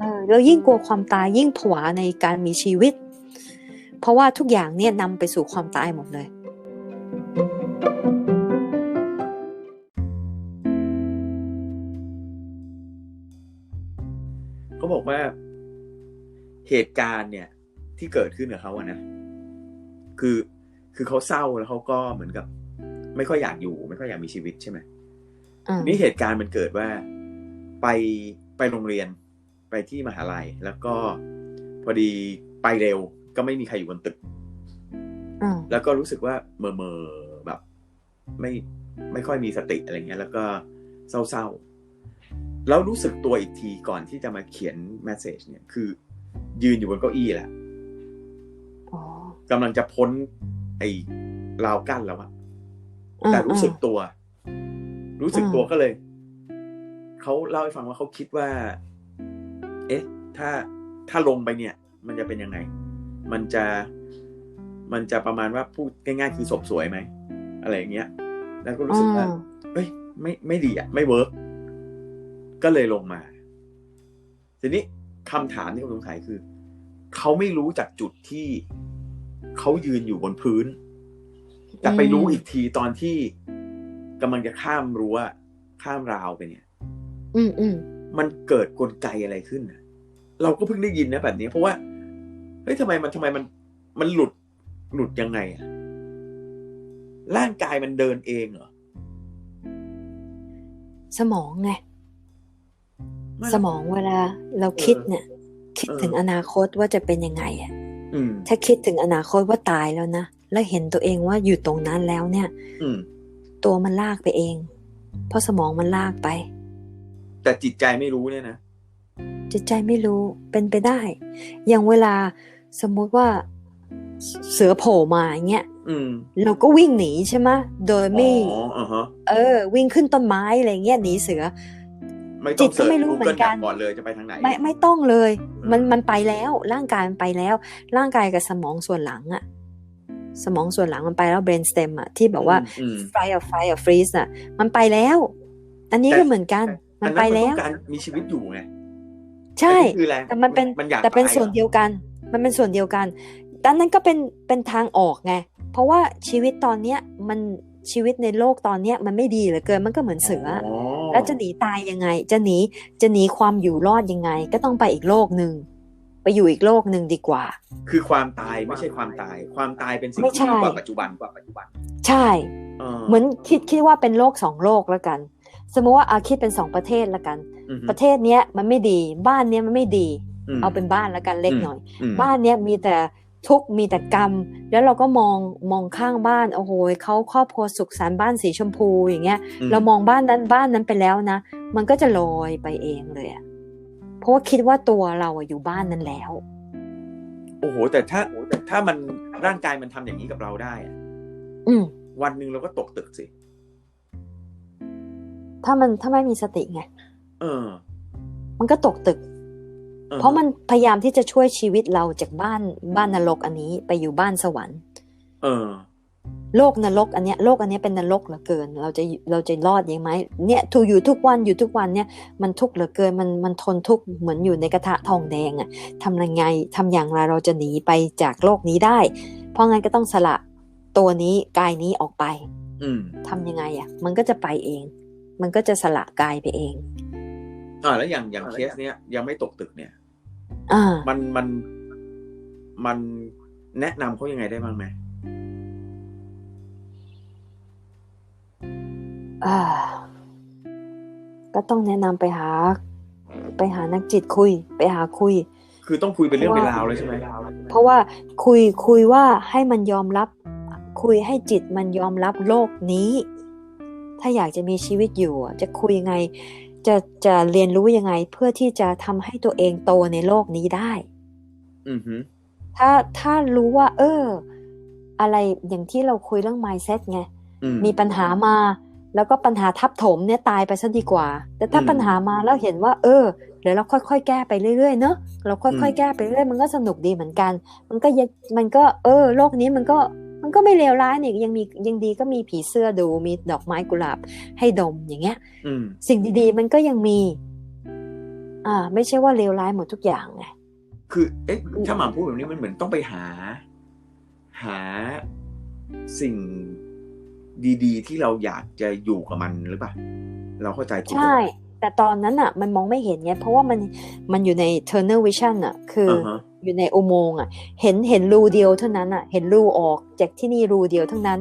เออแล้วยิ่งกลัวความตายยิ่งผวาในการมีชีวิต เพราะว่าทุกอย่างเนี่ยนำไปสู่ความตายหมดเลย เขาบอกว่าเหตุการณ์เนี่ยที่เกิดขึ้นกับเขาอะนะ คือคือเขาเศร้าแล้วเขาก็เหมือนกับ ไม่ค่อยอยากอยู่ ไม่ค่อยอยากมีชีวิตใช่ไหมอืม นี่เหตุการณ์มันเกิดว่า ไปไปโรงเรียนไปที่มหาลัย แล้วก็พอดีไปเร็วก็ไม่มีใครอยู่บนตึกอืมแล้วก็รู้สึกว่าเมอเมอๆแบบ ไม่ไม่ค่อยมีสติอะไรเงี้ย แล้วก็เศร้าๆแล้วรู้สึกตัวอีกทีก่อนที่จะมาเขียนแมสเซจเนี่ยคือ ยืนอยู่บนเก้าอี้แหละอ๋อกำลังจะพ้นไอ้ราวกั้นแล้วอะอืมแต่รู้สึกอืมตัว รู้สึกอืมตัวก็เลย เขาเล่าให้ฟังว่าเขาคิดว่า เอ๊ะ ถ้าถ้าลงไปเนี่ย มันจะเป็นยังไง มันจะมันจะประมาณว่าพูดง่ายๆคือศพสวยไหมอะไรอย่างเงี้ย แล้วก็รู้สึกว่าอืมเอ้ย ไม่ไม่ดีอะ ไม่เวิร์กก็เลยลงมา ทีนี้คำถามที่ผมสงสัยคือ เขาไม่รู้จากจุดที่เขายืนอยู่บนพื้น แต่ไปรู้อีกทีตอนที่ กำลังจะข้ามรั้วข้ามราวไปเนี่ย อืมอืมมันเกิดกลไกอะไรขึ้นน่ะเราก็เพิ่งได้ยินนะแบบนี้ เพราะว่าเฮ้ยทำไมมันทำไมมันมันหลุดหลุดยังไงอะร่างกายมันเดินเองเหรอสมองไงไม่สมองเวลาเราคิดเออเนี่ย คิดเออถึงอนาคตว่าจะเป็นยังไงอะอืมถ้าคิดถึงอนาคตว่าตายแล้วนะแล้วเห็นตัวเองว่าอยู่ตรงนั้นแล้วเนี่ยอืม ตัวมันลากไปเอง เพราะสมองมันลากไป แต่จิตใจไม่รู้เนี่ยนะ จิตใจไม่รู้เป็นไปได้ อย่างเวลาสมมุติว่าเสือโผล่มาอย่างเงี้ยอืมเราก็วิ่งหนีใช่ไหมโดยไม่อ๋ออ่าฮะเออ วิ่งขึ้นต้นไม้อะไรเงี้ยหนีเสือไม่จิต้องตก็เสิร์ชไม่รู้กูเหมืเกิอลนกันก่อนเลยจะไปทางไหน ไม่ไม่ต้องเลย มันอืมมันไปแล้ว ร่างกายมันไปแล้ว ร่างกายกับสมองส่วนหลังอะ สมองส่วนหลังมันไปแล้ว brain stem อะที่บอกว่าอืม fight or fight or freeze อะมันไปแล้ว อันนี้แต่ก็เหมือนกันมันไปอัแล้วต้องการมีชีวิตอยู่ไงใช่อันนี้คืออะไรแต่มันเป็นมันอยากแต่เป็นตายส่วนหรอเดียวกัน มันเป็นส่วนเดียวกันดังนั้นก็เป็นเป็นทางออกไงเพราะว่าชีวิตตอนเนี้ยมันชีวิตในโลกตอนเนี้ยมันไม่ดีเหลือเกินมันก็เหมือนเสือออ๋อแล้วจะหนีตายยังไง จะหนีจะหนีความอยู่รอดยังไง ก็ต้องไปอีกโลกหนึ่ง ไปอยู่อีกโลกหนึ่งดีกว่า คือความตายไม่ใช่ความตาย ความตายเป็นสิ่งไม่ที่ใช่ดีกว่าปัจจุบันกว่าปัจจุบัน ใช่าเหมือนคิดคิดว่าเป็นโลกสองโลกแล้วกัน สมมติว่าอาคิดเป็นสองประเทศแล้วกันอือฮึประเทศเนี้ยมันไม่ดีบ้านเนี้ยมันไม่ดีมเอาเป็นบ้านแล้วกันเล็กหน่อยมบ้านเนี้ยมีแต่ทุกข์มีแต่กรรม แล้วเราก็มองมองข้างบ้านโอ้โหเขาครอบครัวสุขสันต์บ้านสีชมพูอย่างเงี้ยอืเรามองบ้านนั้นบ้านนั้นไปแล้วนะ มันก็จะลอยไปเองเลยอะ เพราะว่าคิดว่าตัวเราอะอยู่บ้านนั้นแล้ว โอ้โห แต่ถ้าถ้ามันร่างกายมันทำอย่างนี้กับเราได้อะอืมวันหนึ่งเราก็ตกตึกสิ ถ้ามันถ้าไม่มีสติไงเออ มันก็ตกตึกออเพราะมันพยายามที่จะช่วยชีวิตเราจากบ้านบ้านนรกอันนี้ ไปอยู่บ้านสวรรค์ เออ โลกนรกอันเนี้ยโลกอันเนี้ยเป็นนรกเหลือเกิน เราจะเราจะรอดยังไหมเนี่ยถูกอยู่ทุกวันอยู่ทุกวันเนี่ยมันทุกข์เหลือเกินมันมันทนทุกข์เหมือนอยู่ในกระทะทองแดงอะทำยังไงทำอย่างไรเราจะหนีไปจากโลกนี้ได้ เพราะงั้นก็ต้องสละตัวนี้กายนี้ออกไปอืมทำยังไงอะมันก็จะไปเอง มันก็จะสละกายไปเองอ่าแล้วอย่างอย่างเคสเนี้ยยังไม่ตกตึกเนี่ยอ่ามันมันมันแนะนำเขายังไงได้บ้างไหม ก็ต้องแนะนำไปหา ไปหานักจิตคุย ไปหาคุย คือต้องคุยเป็นเรื่องเป็นราวเลยใช่ไหมเพราะว่าคุยคุยว่าให้มันยอมรับ คุยให้จิตมันยอมรับโลกนี้ ถ้าอยากจะมีชีวิตอยู่อะจะคุยยังไง จะจะเรียนรู้ยังไง เพื่อที่จะทำให้ตัวเองโตในโลกนี้ได้อือฮึถ้าถ้ารู้ว่า เออ อะไรอย่างที่เราคุยเรื่อง mindset ไงอืมมีปัญหามา แล้วก็ปัญหาทับถมเนี่ยตายไปซะดีกว่า แต่ถ้าอืมปัญหามาแล้วเห็นว่า เออเดี๋ยวเราค่อยๆ แก้ไปเรื่อยๆเนอะเราค่อยๆ แก้ไปเรื่อยๆมันก็สนุกดีเหมือนกัน มันก็ยังมันก็เออโลกนี้มันก็มันก็ไม่เลวร้ายนี่ยังมียังดีก็มีผีเสื้อดูมีดอกไม้กุหลาบให้ดมอย่างเงี้ยอืมสิ่งดีๆ มันก็ยังมี อ่า ไม่ใช่ว่าเลวร้ายหมดทุกอย่างไงคือเอ๊ะถ้าหมาพูดแบบนี้มันเหมือนต้องไปหา หาสิ่ง ดีๆ ที่เราอยากจะอยู่กับมันหรือเปล่าเราเข้าใจถูกไหมใช่ แต่ตอนนั้นอะ มันมองไม่เห็นไงเพราะว่ามันมันอยู่ใน tunnel vision อะ คือออ่าฮะอยู่ในอุโมงค์อะ เห็นเห็นรูเดียวเท่านั้นอะ เห็นรูออกจากที่นี่รูเดียวเท่านั้น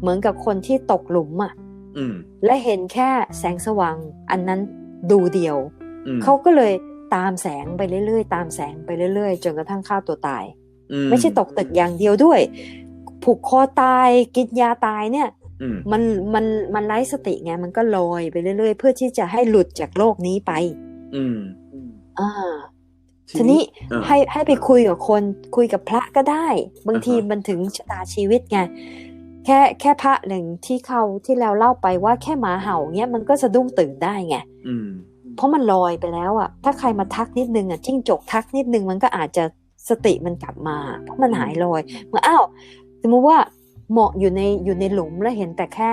เหมือนกับคนที่ตกหลุมอะอืมและเห็นแค่แสงสว่าง อันนั้นดูเดียวอืมเขาก็เลยตามแสงไปเรื่อยๆ ตามแสงไปเรื่อยๆ จนกระทั่งฆ่าตัวตายอืไม่ใช่ตกตึกอย่างเดียวด้วย ผูกคอตายกินยาตายเนี่ยอื มมันมันมันไร้สติไงมันก็ลอยไปเรื่อยๆ เพื่อที่จะให้หลุดจากโลกนี้ไป อืมอ่าทีนี้อ่าให้ให้ไปคุยกับคนคุยกับพระก็ได้ บางทีอ่าฮะมันถึงชะตาชีวิตไงแค่แค่พระหนึ่งที่เขาที่เราเล่าไปว่าแค่หมาเห่าเงี้ยมันก็สะดุ้งตื่นได้ไงอืมเพราะมันลอยไปแล้วอะ ถ้าใครมาทักนิดนึงอะจิ้งจกทักนิดนึงมันก็อาจจะสติมันกลับมาเพราะมันหายลอยเหมื่อนอ้าวสมมติว่า เหมาะอยู่ในอยู่ในหลุมแล้วเห็นแต่แค่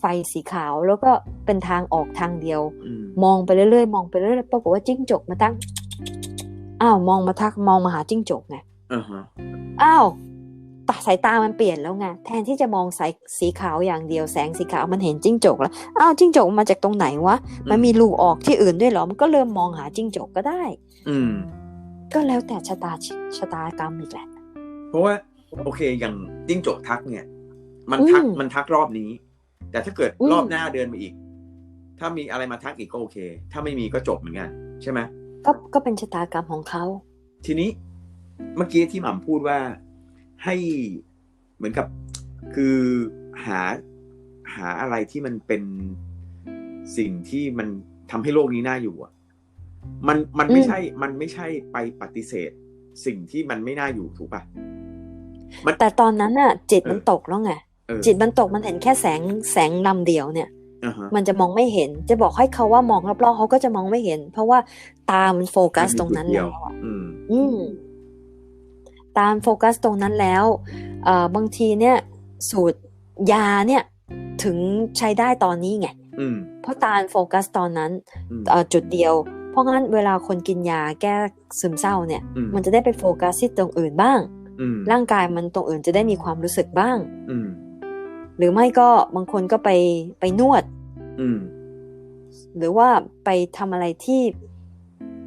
ไฟสีขาวแล้วก็เป็นทางออกทางเดียวอืมมองไปเรื่อยๆมองไปเรื่อยๆปรากฏว่าจิ้งจกมาตั้งอ้าวมองมาทักมองมาหาจิ้งจกไงอ่าฮะอ้าวตาสายตามันเปลี่ยนแล้วไงแทนที่จะมองสายสีขาวอย่างเดียวแสงสีขาวมันเห็นจิ้งจกแล้วอ้าวจิ้งจกมาจากตรงไหนวะมันมีรูออกที่อื่นด้วยเหรอมันก็เริ่มมองหาจิ้งจกก็ได้ อืมก็แล้วแต่ชะตาชะตากรรมอีกแหละ เพราะว่า โอเคอย่างจิ้งจกทักเนี่ย มันทักอืมมันทักรอบนี้ แต่ถ้าเกิดอืมรอบหน้าเดินมาอีก ถ้ามีอะไรมาทักอีกก็โอเค ถ้าไม่มีก็จบเหมือนกันใช่ไหมก็ก็เป็นชะตากรรมของเขา ทีนี้เมื่อกี้ที่หม่ำพูดว่าให้เหมือนกับคือหาหาอะไรที่มันเป็นสิ่งที่มันทำให้โลกนี้น่าอยู่อะ มันมันไม่อืมใช่ มันไม่ใช่ไปปฏิเสธ สิ่งที่มันไม่น่าอยู่ถูกปะมัน แต่ตอนนั้นน่ะ จิตมันเออตกแล้วไงเออจิตมันตกมันเห็นแค่แสงแสงลำเดียวเนี่ยอ่าฮะมันจะมองไม่เห็น จะบอกให้เขาว่ามองรอบๆเขาก็จะมองไม่เห็น เพราะว่าตามันโฟกัสตรงนั้นมัมีจุดเดีแล้ยววอะอืมอืมตามโฟกัสตรงนั้นแล้วเอ่อบางทีเนี่ย สูตรยาเนี่ย ถึงใช้ได้ตอนนี้ไงอืมเพราะตาโฟกัสตอนนั้นอืมเอ่อจุดเดียว เพราะงั้นเวลาคนกินยาแก้ซึมเศร้าเนี่ยอืมมันจะได้ไปโฟกัสที่ตรงอื่นบ้างอืม ร่างกายมันตรงอื่นจะได้มีความรู้สึกบ้างอืมหรือไม่ก็บางคนก็ไปไปนวดอืมหรือว่าไปทำอะไรที่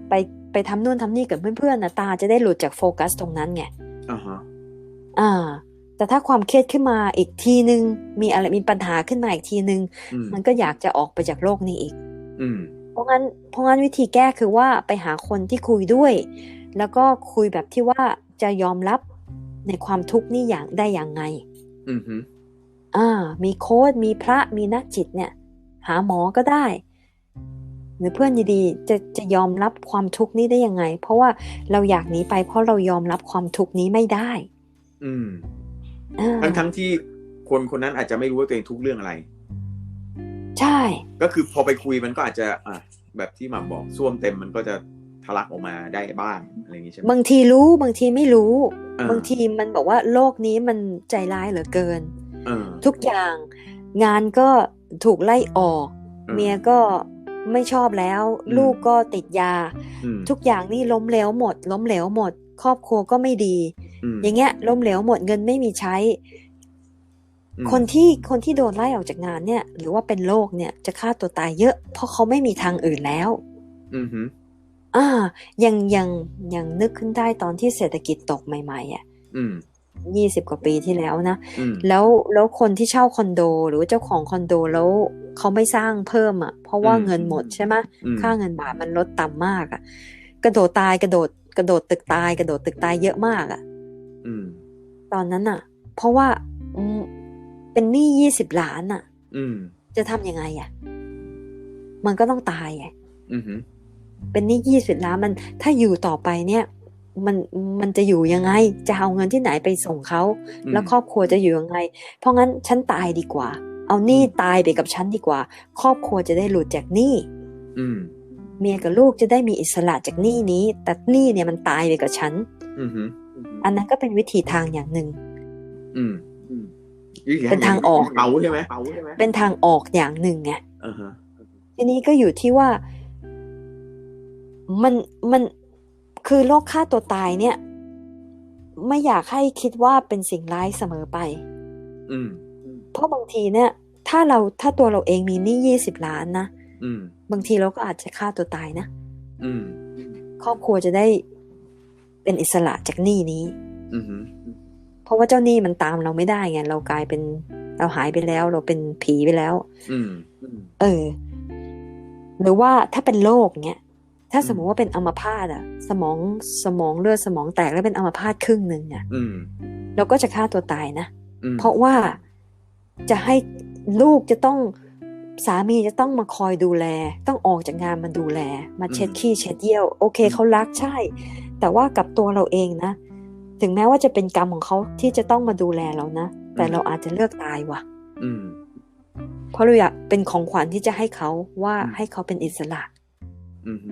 ไปไปทำนู่นทำนี่กับเพื่อนๆนะตาจะได้หลุดจากโฟกัสตรงนั้นไงอ่าฮะอ่า แต่ถ้าความเครียดขึ้นมาอีกทีนึง มีอะไรมีปัญหาขึ้นมาอีกทีนึงอืมมันก็อยากจะออกไปจากโลกนี้อีกอืมเพราะงั้นเพราะงั้นวิธีแก้คือว่าไปหาคนที่คุยด้วย แล้วก็คุยแบบที่ว่าจะยอมรับ ในความทุกข์นี่อย่างได้อย่างไง อืมฮึอ่า มีโค้ดมีพระมีนักจิตเนี่ย หาหมอก็ได้ หรือเพื่อนดีๆจะจะยอมรับความทุกข์นี้ได้ยังไง เพราะว่าเราอยากหนีไป เพราะเรายอมรับความทุกข์นี้ไม่ได้ อืมอ่าทั้งทั้งที่คนคนนั้นอาจจะไม่รู้ว่าตัวเองทุกข์เรื่องอะไร ใช่ ก็คือพอไปคุยมันก็อาจจะ อะแบบที่หม่ำบอกส้วมเต็มมันก็จะ ทะลักออกมาได้บ้างอะไรอย่างนี้ใช่ไหมบางทีรู้บางทีไม่รู้อ่าบางทีมันบอกว่าโลกนี้มันใจร้ายเหลือเกินเออทุกอย่างงานก็ถูกไล่ออกออเมียก็ไม่ชอบแล้วอืมลูกก็ติดยาอืมทุกอย่างนี่ล้มเหลวหมด ล้มเหลวหมด ครอบครัวก็ไม่ดีอืมอย่างเงี้ย ล้มเหลวหมดเงินไม่มีใช้อืมคนที่คนที่โดนไล่ออกจากงานเนี่ย หรือว่าเป็นโรคเนี่ยจะฆ่าตัวตายเยอะ เพราะเขาไม่มีทางอื่นแล้ว อืมฮึ อ่า ยังยังยังนึกขึ้นได้ตอนที่เศรษฐกิจตกใหม่ๆอะอืมยี่สิบกว่าปีที่แล้วนะอืมแล้วแล้วคนที่เช่าคอนโด หรือว่าเจ้าของคอนโดแล้วเขาไม่สร้างเพิ่มอะ เพราะว่าอืมเงินหมดใช่ไหมอืมค่าเงินบาทมันลดต่ำมากอะ กระโดดตายกระโดด กระโดดตึกตาย กระโดดตึกตายเยอะมากอะอืมตอนนั้นอะ เพราะว่าอืมเป็นหนี้ยี่สิบล้านอะอืมจะทำยังไงอะ มันก็ต้องตายไงอืมฮึ เป็นหนี้ยี่สิบล้านมันถ้าอยู่ต่อไปเนี่ย มันมันจะอยู่ยังไง จะเอาเงินที่ไหนไปส่งเขาอืมแล้วครอบครัวจะอยู่ยังไง เพราะงั้นฉันตายดีกว่า เอาหนี้ตายไปกับฉันดีกว่า ครอบครัวจะได้หลุดจากหนี้อืมเมียกับลูกจะได้มีอิสระจากหนี้นี้ แต่หนี้เนี่ยมันตายไปกับฉันอืมฮึอันนั้นก็เป็นวิธีทางอย่างหนึ่งอืมเป็นทางออกเป๋าใช่ไหมเป๋าใช่ไหมเป็นทางออกอย่างหนึ่งไงอ่าฮะทีนี้ก็อยู่ที่ว่า มันมันคือโรคฆ่าตัวตายเนี่ย ไม่อยากให้คิดว่าเป็นสิ่งร้ายเสมอไป อืมเพราะบางทีเนี่ย ถ้าเราถ้าตัวเราเองมีหนี้ยี่สิบล้านนะอืมบางทีเราก็อาจจะฆ่าตัวตายนะอืมครอบครัวจะได้เป็นอิสระจากหนี้นี้อืมฮึเพราะว่าเจ้าหนี้มันตามเราไม่ได้ไงเรากลายเป็นเราหายไปแล้ว เราเป็นผีไปแล้วอืมเออ หรือว่าถ้าเป็นโรคเนี้ย ถ้าอืมสมมติว่าเป็นอัมพาตอะสมองสมองเลือดสมองแตกแล้วเป็นอัมพาตครึ่งหนึ่งอะอืมเราก็จะฆ่าตัวตายนะอืมเพราะว่าจะให้ลูกจะต้องสามีจะต้องมาคอยดูแล ต้องออกจากงานมาดูแล มาเช็ดขี้เช็ดเยี่ยว โอเคเขารักใช่ แต่ว่ากับตัวเราเองนะ ถึงแม้ว่าจะเป็นกรรมของเขาที่จะต้องมาดูแลเรานะ แต่เราอาจจะเลือกตายว่ะอืมเพราะเราอยากเป็นของขวัญที่จะให้เขาว่าอืมให้เขาเป็นอิสระอืมฮึ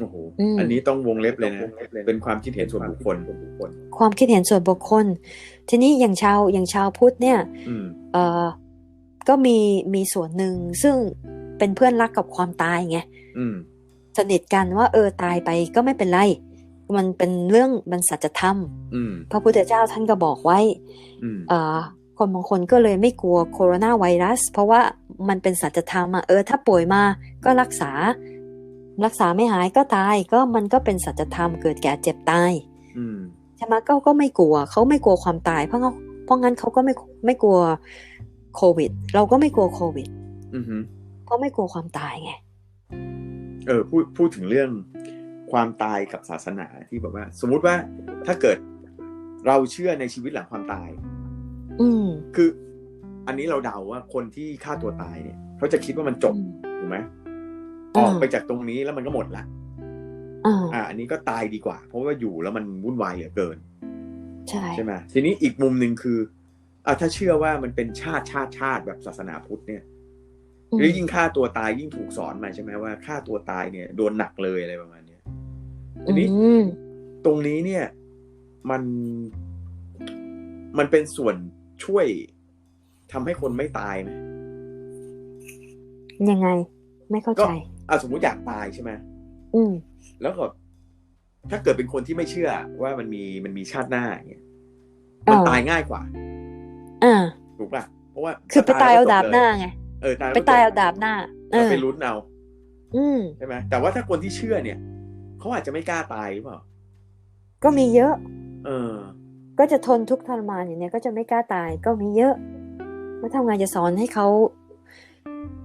โอ้โหอืมอันนี้ต้องวงเล็บเลยนะ เป็นความคิดเห็นส่วนบุคคล ความคิดเห็นส่วนบุคคล ทีนี้อย่างชาวอย่างชาวพุทธเนี่ยอืมเอ่อก็มีมีส่วนหนึ่งซึ่งเป็นเพื่อนรักกับความตายไงอืมสนิทกันว่า เออตายไปก็ไม่เป็นไร มันเป็นเรื่องมันสัจธรรมอืมพระพุทธเจ้าท่านก็บอกไว้อืมเอ่อคนบางคนก็เลยไม่กลัวโคโรนาไวรัส เพราะว่ามันเป็นสัจธรรมอะเออถ้าป่วยมาก็รักษา รักษาไม่หายก็ตายก็มันก็เป็นสัจธรรมเกิดแก่เจ็บตายอืมใช่ไหมก็ก็ไม่กลัวเขาไม่กลัวความตาย เพราะเขาเพราะงั้นเขาก็ไม่ไม่กลัวโควิด เราก็ไม่กลัวโควิดอืมฮึเพราะไม่กลัวความตายไงเออพูดพูดถึงเรื่องความตายกับศาสนาที่แบบว่า สมมุติว่าถ้าเกิดเราเชื่อในชีวิตหลังความตาย อืมคือ อันนี้เราเดาว่าคนที่ฆ่าตัวตายเนี่ยเขาจะคิดว่ามันจบถูกไหม ออ่าอกไปจากตรงนี้แล้วมันก็หมดละอ่าอ่า อันนี้ก็ตายดีกว่า เพราะว่าอยู่แล้วมันวุ่นวายเหลือเกิน ใช่ใช่ไหมทีนี้อีกมุมหนึ่งคืออะถ้าเชื่อว่ามันเป็นชาติชาติชาติแบบศาสนาพุทธเนี่ยอืมหรือยิ่งฆ่าตัวตายยิ่งถูกสอนมาใช่ไหมว่าฆ่าตัวตายเนี่ยโดนหนักเลยอะไรประมาณเนี้ยทีนี้อืมตรงนี้เนี่ย มันมันเป็นส่วนช่วยทำให้คนไม่ตายไหมยังไง ไม่เข้าก็ใจ อะสมมุติอยากตายใช่ไหมอืมแล้วก็ถ้าเกิดเป็นคนที่ไม่เชื่อว่ามันมีมันมีชาติหน้าอย่างเงี้ยมันอ่าตายง่ายกว่าอ่าถูกป่ะเพราะว่า คือไปตายเอาดาบหน้าก็จไงเออตายแล้วไปตายเอาจบดาบหน้าเอแล้วอไปลุ้นเอาอืมใช่ไหมแต่ว่าถ้าคนที่เชื่อเนี่ยเขาอาจจะไม่กล้าตายหรือเปล่าก็มีเยอะ เออ ก็จะทนทุกข์ทรมานอย่างเนี้ยก็จะไม่กล้าตายก็มีเยอะแล้วทำไงจะสอนให้เขา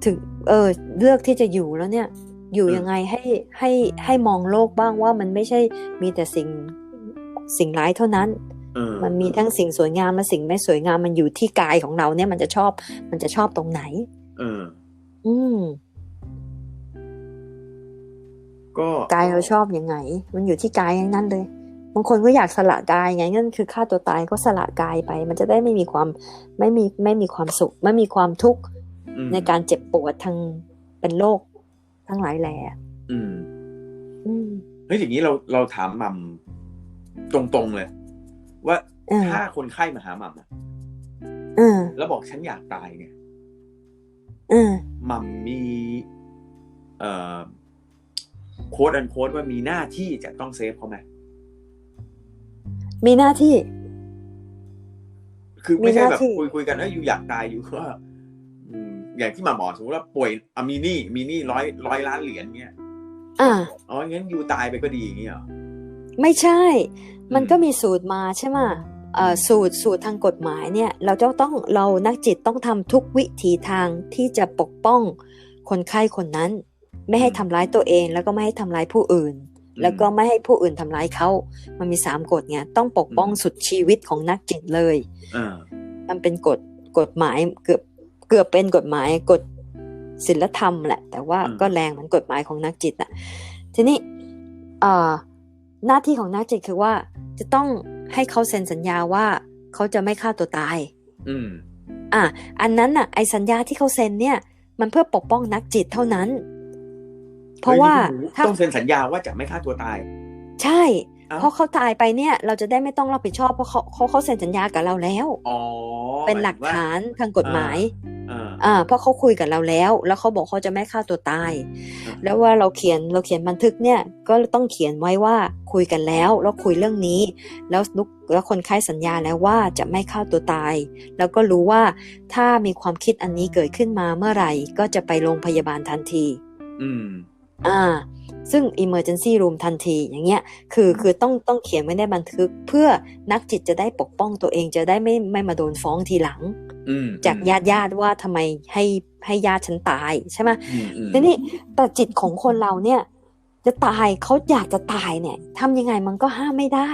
ถึงเออเลือกที่จะอยู่แล้วเนี่ย อยู่เออยังไงให้ให้ให้มองโลกบ้างว่ามันไม่ใช่มีแต่สิ่งสิ่งร้ายเท่านั้นเออมันมีทั้งสิ่งสวยงามและสิ่งไม่สวยงามมันอยู่ที่กายของเราเนี่ยมันจะชอบ มันจะชอบตรงไหนเอออืมก็กายเราชอบยังไง มันอยู่ที่กายอย่างนั้นเลยบางคนก็อยากสละกายไงนั่นคือฆ่าตัวตายก็สละกายไป มันจะได้ไม่มีความไม่มีไม่มีความสุข ไม่มีความทุกข์อืม ในการเจ็บปวดทางเป็นโรคทั้งหลายแหล่อืมอืมเฮ้ยอย่างนี้เราเราถามหมัมตรงๆเลย ว่าเออถ้าคนไข้มาหาหมัมอะเออแล้วบอกฉันอยากตายเนี่ยเออหมัมมีเอ่อโค้ดอันโค้ดว่ามีหน้าที่จะต้องเซฟเขาไหมมีหน้าที่ คือไม่ใช่มีหแบน้าบที่คุยคุยกันแล้วอยู่อยากตายอยู่ก็ อืมอย่างที่หมาหมอสมมติว่าป่วยอะมีหนี่มีหนี่ร้อยร้อยล้านเหรียญเนี่ยอ่าอ๋องั้นอยู่ตายไปก็ดีอย่างเงี้ยเหรอไม่ใช่ มันอืมก็มีสูตรมาใช่ไหมเอ่อสูตรสูตรทางกฎหมายเนี่ย เราจะต้องเรานักจิตต้องทำทุกวิถีทางที่จะปกป้องคนไข้คนนั้น ไม่ให้ทำร้ายตัวเองแล้วก็ไม่ให้ทำร้ายผู้อื่น แล้วก็ไม่ให้ผู้อื่นทำร้ายเขามันมีสามกฎไงต้องปกป้องสุดชีวิตของนักจิตเลยอ่ามันเป็นกฎกฎหมายเกือบ เกือบเป็นกฎหมายกฎศีลธรรมแหละ แต่ว่าอืมก็แรงเหมือนกฎหมายของนักจิตอะทีนี้เอ่อหน้าที่ของนักจิตคือว่าจะต้องให้เขาเซ็นสัญญาว่าเขาจะไม่ฆ่าตัวตาย อืม อะอันนั้นน่ะ ไอสัญญาที่เขาเซ็นเนี่ย มันเพื่อปกป้องนักจิตเท่านั้น เพราะว่าฮ้ยนี่ถ้าต้องเซ็นสัญญาว่าจะไม่ฆ่าตัวตาย ใช่ เอ้าเพราะเขาตายไปเนี่ย เราจะได้ไม่ต้องรับผิดชอบเพราะเขาเขาเขาเซ็นสัญญากับเราแล้วอ๋อเป็นหลักฐานทางกฎหมายอ่าอ่าเพราะเขาคุยกับเราแล้ว แล้วเขาบอกเขาจะไม่ฆ่าตัวตายอ่าแล้วว่าเราเขียนเราเขียนบันทึกเนี่ยก็ต้องเขียนไว้ว่าคุยกันแล้วแล้วคุยเรื่องนี้ แล้วลุกแล้วคนไข้สัญญาแล้วว่าจะไม่ฆ่าตัวตาย แล้วก็รู้ว่าถ้ามีความคิดอันนี้เกิดขึ้นมาเมื่อไหร่ ก็จะไปโรงพยาบาลทันที อืม อ่าซึ่ง emergency room ทันทีอย่างเงี้ยคือคือต้องต้องเขียนไว้ในบันทึก เพื่อนักจิตจะได้ปกป้องตัวเองจะได้ไม่ไม่มาโดนฟ้องทีหลังอืมจากญาติญาติว่าทำไมให้ให้ญาติฉันตายใช่ไหมอืมอืมทีนี้แต่จิตของคนเราเนี่ย จะตายเขาอยากจะตายเนี่ยทำยังไงมันก็ห้ามไม่ได้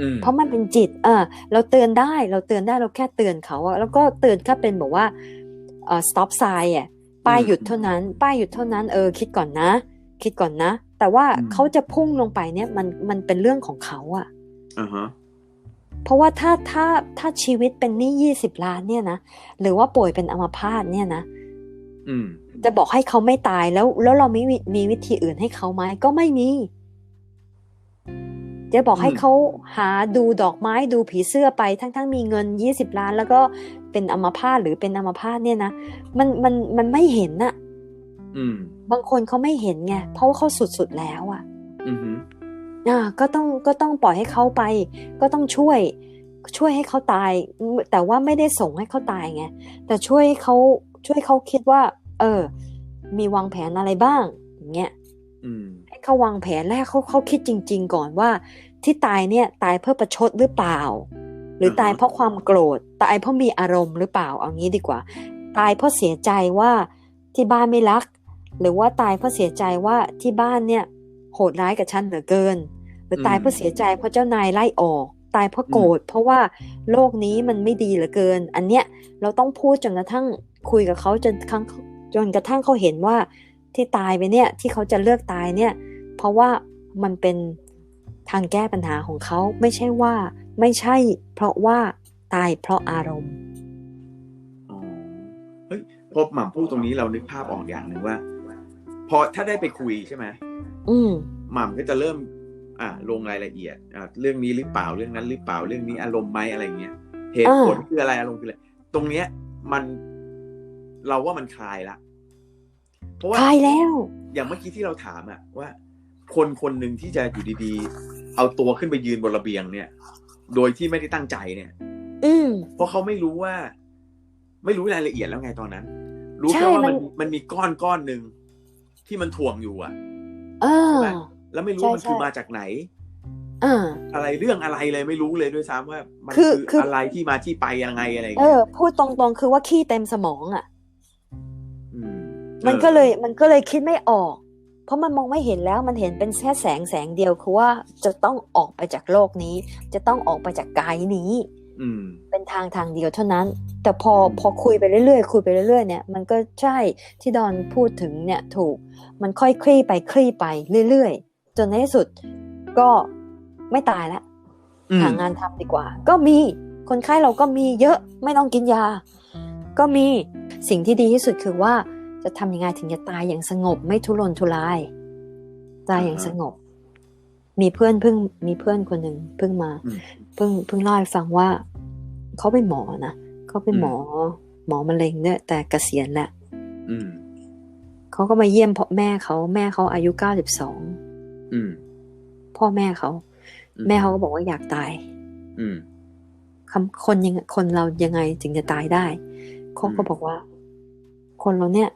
อืมเพราะมันเป็นจิต เออเราเตือนได้ เราเตือนได้เราแค่เตือนเขาอะแล้วก็เตือนแค่เป็นบอกว่าเอ่อ stop sign อะ ป้ายหยุดเท่านั้น ป้ายหยุดเท่านั้นเออคิดก่อนนะ คิดก่อนนะ แต่ว่าเขาจะพุ่งลงไปเนี่ยมันมันเป็นเรื่องของเขาอะอ่าฮะเพราะว่าถ้าถ้าถ้าชีวิตเป็นหนี้ยี่สิบล้านเนี่ยนะหรือว่าป่วยเป็นอัมพาตเนี่ยนะอืมจะบอกให้เขาไม่ตายแล้ว แล้วเราไม่มีมีวิธีอื่นให้เขาไหมก็ไม่มีจะบอกให้อืมเขาหาดูดอกไม้ดูผีเสื้อไปทั้งทั้งมีเงินยี่สิบล้าน แล้วก็ เป็นอัมพาตหรือเป็นอัมพาตเนี่ยนะมันมันมันไม่เห็นน่ะอืมบางคนเขาไม่เห็นไงเพราะว่าเขาสุดสุดๆแล้วอะอืมฮึอ่าก็ต้องก็ต้องปล่อยให้เขาไป ก็ต้องช่วย ช่วยให้เขาตาย แต่ว่าไม่ได้ส่งให้เขาตายไงแต่ช่วยให้เขาช่วยเขาคิดว่า เออ มีวางแผนอะไรบ้างอย่างเงี้ยอืมให้เขาวางแผนแรกเขาเขาคิดจริง ๆ ก่อนว่า ที่ตายเนี่ย ตายเพื่อประชดหรือเปล่า หรือตายเพราะความโกรธ ตายเพราะมีอารมณ์หรือเปล่าเอางี้ดีกว่า ตายเพราะเสียใจว่าที่บ้านไม่รัก หรือว่าตายเพราะเสียใจว่าที่บ้านเนี่ย โหดร้ายกับฉันเหลือเกิน หรือตายเพราะเสียใจเพราะเจ้านายไล่ออก ตายเพราะโกรธเพราะว่าโลกนี้มันไม่ดีเหลือเกิน อันเนี้ยเราต้องพูดจนกระทั่งคุยกับเขาจนครั้งจนกระทั่งเขาเห็นว่าที่ตายไปเนี่ยที่เขาจะเลือกตายเนี่ย เพราะว่ามันเป็นทางแก้ปัญหาของเขาไม่ใช่ว่า ไม่ใช่เพราะว่าตายเพราะอารมณ์อ๋อเฮ้ยพอหม่ำพูดตรงนี้เรานึกภาพออกอย่างหนึ่งว่า พอถ้าได้ไปคุยใช่ไหมอืมหม่ำก็จะเริ่ม อ่าลงรายละเอียดอ่าเรื่องนี้หรือเปล่าเรื่องนั้นหรือเปล่าเรื่องนี้อารมณ์ไหมอะไรเงี้ยเหตุผลอ่าคืออะไรอารมณ์คืออะไรตรงเนี้ยมันเราว่ามันคลายละเพราะว่าตายแล้ว อย่างเมื่อกี้ที่เราถามอะว่า คนคนหนึ่งที่จะอยู่ดีๆ เอาตัวขึ้นไปยืนบนระเบียงเนี่ย โดยที่ไม่ได้ตั้งใจเนี่ย อืมเพราะเขาไม่รู้ว่า ไม่รู้รายละเอียดแล้วไงตอนนั้น รู้ใช่แค่ว่ามัมันนมันมีก้อนก้อนหนึ่งที่มันถ่วงอยู่อะเออแล้วไม่รู้ใช่มันคือใช่มาจากไหนอ่าอะไรเรื่องอะไรเลยไม่รู้เลยด้วยซ้ำว่า มันคือคือคืออะไรที่มาที่ไปยังไงอะไรอย่างเอเงี้ยอพูดตรงๆคือว่าขี้เต็มสมองอะมมันออก็เลยมันก็เลยคิดไม่ออก เพราะมันมองไม่เห็นแล้วมันเห็นเป็นแค่แสงแสงเดียวคือว่าจะต้องออกไปจากโลกนี้ จะต้องออกไปจากกายนี้อืมเป็นทางทางเดียวเท่านั้น แต่พออืมพอคุยไปเรื่อยๆคุยไปเรื่อยๆเนี่ยมันก็ใช่ที่ดอนพูดถึงเนี่ยถูกมันค่อยคลี่ไปคลี่ไปเรื่อยๆ จนในที่สุดก็ไม่ตายละอืมหางานทำดีกว่า ก็มีคนไข้เราก็มีเยอะไม่ต้องกินยา ก็มีสิ่งที่ดีที่สุดคือว่า จะทำยังไงถึงจะตายอย่างสงบ ไม่ทุรนทุราย ตายอย่างสงบ มีเพื่อนเพิ่ง มีเพื่อนคนหนึ่งเพิ่งมาอืมเพิ่งเพิ่งเล่าให้ฟังว่าเขาเป็นหมอนะเขาเป็นหมอ หมอมะเร็งเนี่ยแต่เกษียณแล้วอืมเขาก็มาเยี่ยมพ่อแม่เขาแม่เขาอายุเก้าสิบสองอืมพ่อแม่เขาอืแม่เขาก็บอกว่าอยากตายอืมคำคนยังคนเรายังไงถึงจะตายได้เขาก็อืมบอกว่า คนเราเนี่ย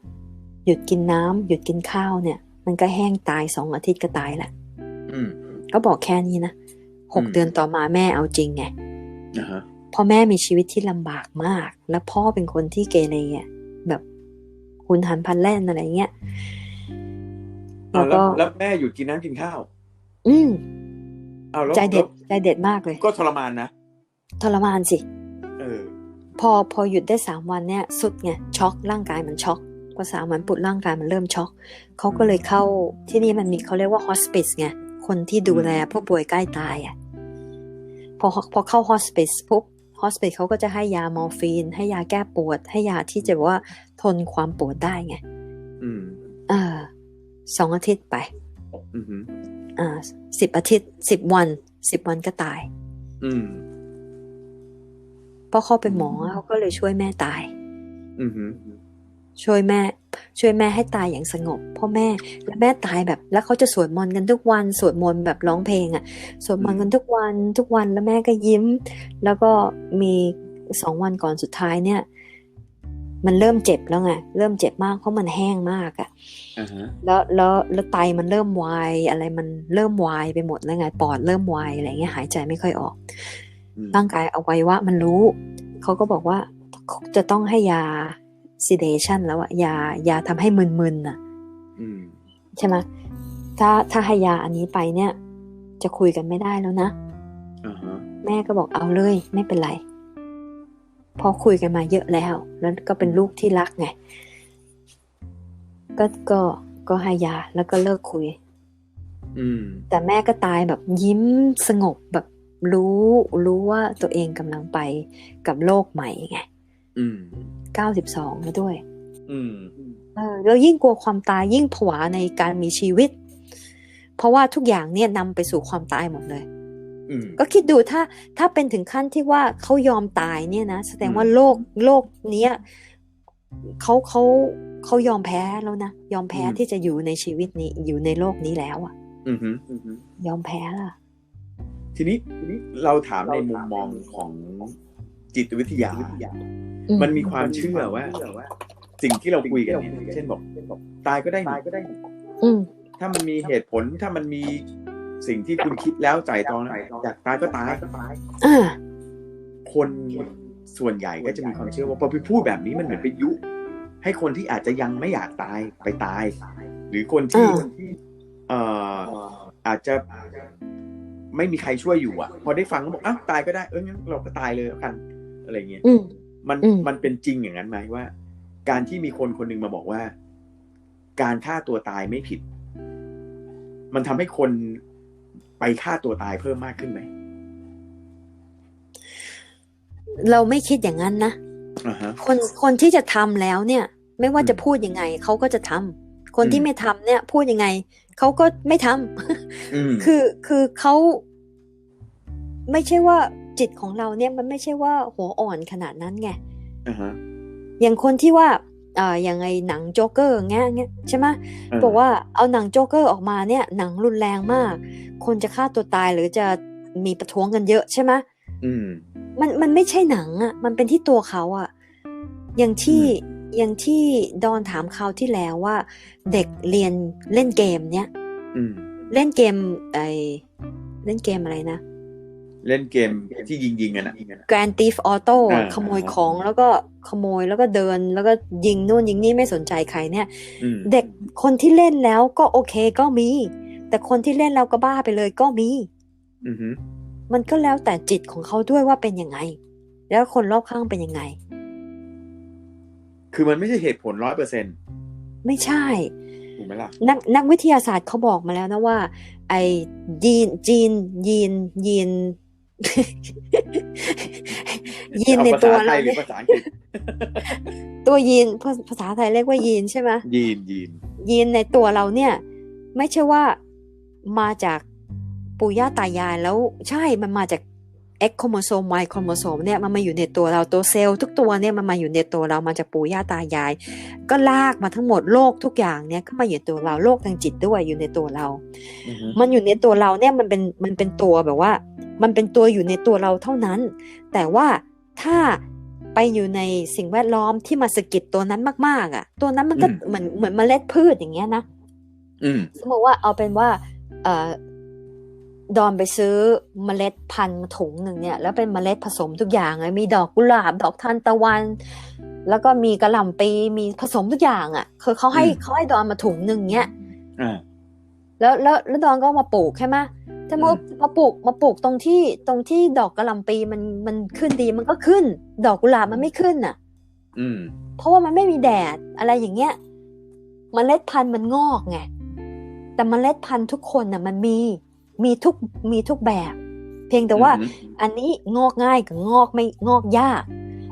หยุดกินน้ำหยุดกินข้าวเนี่ย มันก็แห้งตายสองอาทิตย์ก็ตายแหละอืมก็บอกแค่นี้นะหกอืมเดือนต่อมาแม่เอาจริงไงอ่าฮะเพ่อแม่มีชีวิตที่ลำบากมาก แล้วพ่อเป็นคนที่เกเรอะแบบหุนหันพลันแล่นอะไรเงี้ยเอาแล้วแล้วก็แล้วแม่หยุดกินน้ำกินข้าว อืมเอาแล้วใจเด็ดแล้วใจเด็ดมากเลย ก็ทรมานนะทรมานสิเออ พอพอหยุดได้สามวันเนี่ยสุดไงช็อกร่างกายมันช็อกพอสามวันปุดร่างกายมันเริ่มช็อกเขาก็เลยเข้าที่นี่มันมีเขาเรียกว่าฮอสปิสไงคนที่ดูแลผู้ป่วยใกล้ตายอะพอพอเข้าฮอสปิสปุ๊บฮอสปิสเขาก็จะให้ยามอร์ฟีน ให้ยาแก้ปวด ให้ยาที่จะแบบว่าทนความปวดได้ไงอืมเออสองอาทิตย์ไปอืมฮึอ่าสิบอาทิตย์สิบวันสิบวันก็ตาย อืมเพราะเขาเป็นหมอเขาก็เลยช่วยแม่ตายอืมฮึช่วยแม่ ช่วยแม่ให้ตายอย่างสงบเพ่อแม่แล้วแม่ตายแบบ แล้วเขาจะสวดมนต์กันทุกวันสวดมนต์แบบร้องเพลงอะ่ะสวดมนต์กันทุกวันทุกวันแล้วแม่ก็ยิ้ม แล้วก็มีสองวันก่อนสุดท้ายเนี่ย มันเริ่มเจ็บแล้วไงเริ่มเจ็บมากเพราะมันแห้งมากอะ่ะอ่าฮะแล้วแล้วแล้วไตมันเริ่มวายอะไรมันเริ่มวายไปหมดแล้วไงปอดเริ่มวายอะไรเงี้ยหายใจไม่ค่อยออกอืม ร่างกายเอาไว้ว่ามันรู้ เขาก็บอกว่าจะต้องให้ยา sedation แล้วอะยายาทำให้มึนๆน่ะอืมใช่ไหมถ้าถ้าให้ยาอันนี้ไปเนี่ย จะคุยกันไม่ได้แล้วนะอ่าฮะแม่ก็บอกเอาเลยไม่เป็นไรเพอคุยกันมาเยอะแล้ว แล้วก็เป็นลูกที่รักไงก็ก็ก็ให้ยาแล้วก็เลิกคุย อืม แต่แม่ก็ตายแบบยิ้มสงบแบบ รู้รู้ว่าตัวเองกำลังไปกับโลกใหม่ไงอืม92แล้วด้วยอืมเออแล้วยิ่งกลัวความตายยิ่งผวาในการมีชีวิต เพราะว่าทุกอย่างเนี่ยนำไปสู่ความตายหมดเลยอืมก็คิดดูถ้าถ้าเป็นถึงขั้นที่ว่าเขายอมตายเนี่ยนะแสดงว่าโลกโลกเนี้ยเขาเขาเขายอมแพ้แล้วนะยอมแพ้ที่จะอยู่ในชีวิตนี้อยู่ในโลกนี้แล้วอะอืมฮึอืมฮึยอมแพ้ละ ทีนี้ทีนี้เราถามในมุมมองของจิตวิทยาอืมันมีความเชื่อว่า สิ่งที่เราคุยกันเนี่ยเช่นบอกตายก็ได้นี่อืมถ้ามันมีเหตุผลถ้ามันมีสิ่งที่คุณคิดแล้วใจตรองแล้วอยากตายก็ตายอ่าคนส่วนใหญ่ก็จะมีความเชื่อว่าพอไปพูดแบบนี้มันเหมือนไปยุ ให้คนที่อาจจะยังไม่อยากตายไปตาย หรือคนที่อ่าเอ่ออาจจะ ไม่มีใครช่วยอยู่อะ พอได้ฟังก็บอกอ้าวตายก็ได้เอองั้นเราก็ตายเลยแล้วกันอะไรเงี้ยอืมมันอืมมันเป็นจริงอย่างนั้นไหมว่า การที่มีคนคนหนึ่งมาบอกว่า การฆ่าตัวตายไม่ผิด มันทำให้คนไปฆ่าตัวตายเพิ่มมากขึ้นไหมเราไม่คิดอย่างนั้นนะอ่าฮะคนคนที่จะทำแล้วเนี่ย ไม่ว่าจะอืมพูดยังไงเขาก็จะทำคนที่อืมไม่ทำเนี่ย พูดยังไงเขาก็ไม่ทำอืม คือคือเขาไม่ใช่ว่าจิตของเราเนี่ยมันไม่ใช่ว่าหัวอ่อนขนาดนั้นไงอ่าฮะอย่างคนที่ว่าอ่าอย่างไงหนังโจ๊กเกอร์เงี้ยเงี้ยใช่ไหมเออบอกว่าเอาหนังโจ๊กเกอร์ออกมาเนี่ย หนังรุนแรงมาก คนจะฆ่าตัวตายหรือจะมีประท้วงกันเยอะใช่ไหมอืมมันมันไม่ใช่หนังอะ่ะ มันเป็นที่ตัวเขาอะ่ะ อย่างที่อือย่างที่ดอนถามคราวที่แล้วว่า เด็กเรียนเล่นเกม เนี้ยอืม เล่นเกมไอเล่นเกมอะไรนะ เล่นเกมที่ยิงยิงๆกันอะ Grand Theft Auto อะอ่าขโมยของแล้วก็ขโมยแล้วก็เดินแล้วก็ยิงนู่นยิงนี่ไม่สนใจใครเนี่ยอืมเด็กคนที่เล่นแล้วก็โอเคก็มี แต่คนที่เล่นแล้วก็บ้าไปเลยก็มีอือฮึมันก็แล้วแต่จิตของเขาด้วยว่าเป็นยังไง แล้วคนรอบข้างเป็นยังไง คือมันไม่ใช่เหตุผลร้อยเปอร์เซ็นต์ไม่ใช่ ถูกไหมล่ะนักนักวิทยาศาสตร์เขาบอกมาแล้วนะว่า ไอยีนจีนยีนยีนยีนในตัวเอาภาษาไทเรายหรือเนี่ยภาษาอังกฤษตัวยีนภาภาษาไทยเรียกว่ายีนใช่ไหมยีนยีนยีนในตัวเราเนี่ย ไม่ใช่ว่ามาจากปู่ย่าตายายแล้วใช่มันมาจาก X โครโมโซม Y โครโมโซมเนี่ยมันมาอยู่ในตัวเราตัวเซลล์ทุกตัวเนี่ยมันมาอยู่ในตัวเรามาจากปู่ย่าตายาย ก็ลากมาทั้งหมดโลกทุกอย่างเนี่ยก็มาอยู่ในตัวเราโลกทางจิตด้วยอยู่ในตัวเราอือฮึมันอยู่ในตัวเราเนี่ยมันเป็นมันเป็นตัวแบบว่า มันเป็นตัวอยู่ในตัวเราเท่านั้น แต่ว่าถ้าไปอยู่ในสิ่งแวดล้อมที่มาสะกิดตัวนั้นมากๆ อะ ตัวนั้นมันก็เหมือนเหมือนเมล็ดพืชอย่างเงี้ยนะอืมสมมติว่าเอาเป็นว่า เอ่อ ดอนไปซื้อเมล็ดพันธุ์มาถุงหนึ่งเนี่ย แล้วเป็นเมล็ดผสมทุกอย่างเลยมีดอกกุหลาบดอกทานตะวัน แล้วก็มีกระหล่ำปีมีผสมทุกอย่างอะ คือเขาให้อืมเขาให้ดอนมาถุงหนึ่งเนี้ยอ่าแล้วแล้วแล้วดอนก็มาปลูกใช่ไหมถ้ามาอืมมาปลูกมาปลูกตรงที่ตรงที่ดอกกระหล่ำปีมันมันขึ้นดีมันก็ขึ้น ดอกกุหลาบมันไม่ขึ้นน่ะ อืม เพราะว่ามันไม่มีแดดอะไรอย่างเงี้ยมเมล็ดพันธุ์มันงอกไงแต่มเมล็ดพันธุ์ทุกคนน่ะ มันมี มีทุกมีทุกแบบ เพียงแต่ว่าอือฮึอันนี้งอกง่ายกับงอกไม่งอกยาก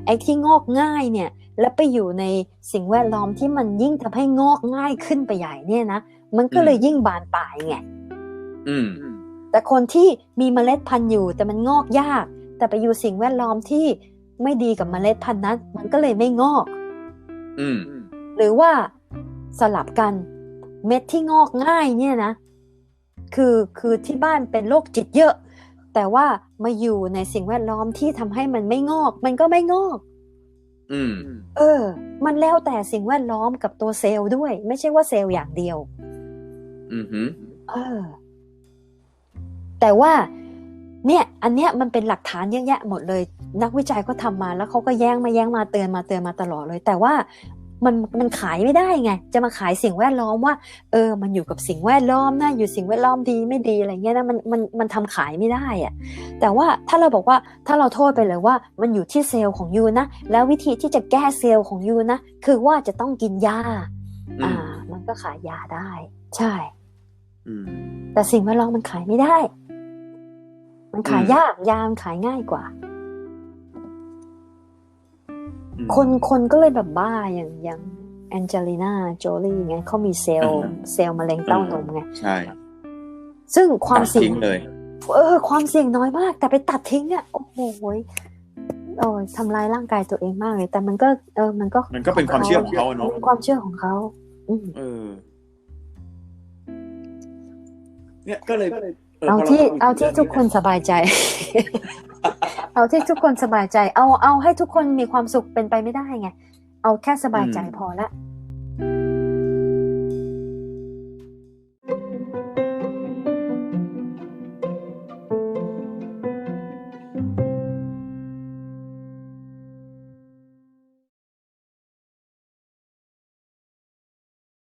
ไอ้ที่งอกง่ายเนี่ย แล้วไปอยู่ในสิ่งแวดล้อมที่มันยิ่งทำให้งอกง่ายขึ้นไปใหญ่เนี่ยนะมันก็เลยยิ่งบานปลายไงอืมแต่คนที่มีเมล็ดพันธุ์อยู่แต่มันงอกยาก แต่ไปอยู่สิ่งแวดล้อมที่ไม่ดีกับเมล็ดพันธุ์นั้น มันก็เลยไม่งอก อืมหรือว่าสลับกันเม็ดที่งอกง่ายเนี่ยนะ คือคือที่บ้านเป็นโรคจิตเยอะ แต่ว่ามาอยู่ในสิ่งแวดล้อมที่ทำให้มันไม่งอก มันก็ไม่งอก อืม เออ มันแล้วแต่สิ่งแวดล้อมกับตัวเซลล์ด้วย ไม่ใช่ว่าเซลล์อย่างเดียว อืมฮึเออ แต่ว่า เนี่ย อันเนี้ยมันเป็นหลักฐานเยอะแยะหมดเลย นักวิจัยก็ทำมาแล้วเขาก็แย้งมาแย้งมาเตือนมาเตือนมาตลอดเลย แต่ว่า มันมันขายไม่ได้ไง จะมาขายสิ่งแวดล้อมว่า เออ มันอยู่กับสิ่งแวดล้อมนะอยู่สิ่งแวดล้อมดีไม่ดีอะไรเงี้ยนะมันมันมันทำขายไม่ได้อะแต่ว่าถ้าเราบอกว่าถ้าเราโทษไปเลยว่า มันอยู่ที่เซลล์ของยูนะ แล้ววิธีที่จะแก้เซลล์ของยูนะ คือว่าจะต้องกินยาอือ่ามมันก็ขายยาได้ ใช่อืมแต่สิ่งแวดล้อมมันขายไม่ได้ มันขายอืมยากยามันขายง่ายกว่าอืม คนคนก็เลยแบบบ้าอย่างอย่างแองเจลิน่าโจลี่ไงเขามีเซลล์อ่าฮะเซลล์มะเร็งเต้านมไงใช่ ซึ่งความตัดเสี่ยทิ้งงเลยเออ ความเสี่ยงน้อยมาก แต่ไปตัดทิ้งอะโอ้โหยโอ้ยทำลายร่างกายตัวเองมากเลย แต่มันก็ เออ มันก็ มันก็เป็นความเชื่อของเขาอะเนาะเป็นความเชื่อของเขาอืมเออ เนี่ยก็เลย เอาพรที่พูดเอาที่รื่งทุกคนสบายใจ เอาที่ทุกคนสบายใจ เอาเอาให้ทุกคนมีความสุขเป็นไปไม่ได้ไง เอาแค่สบายใจพอละ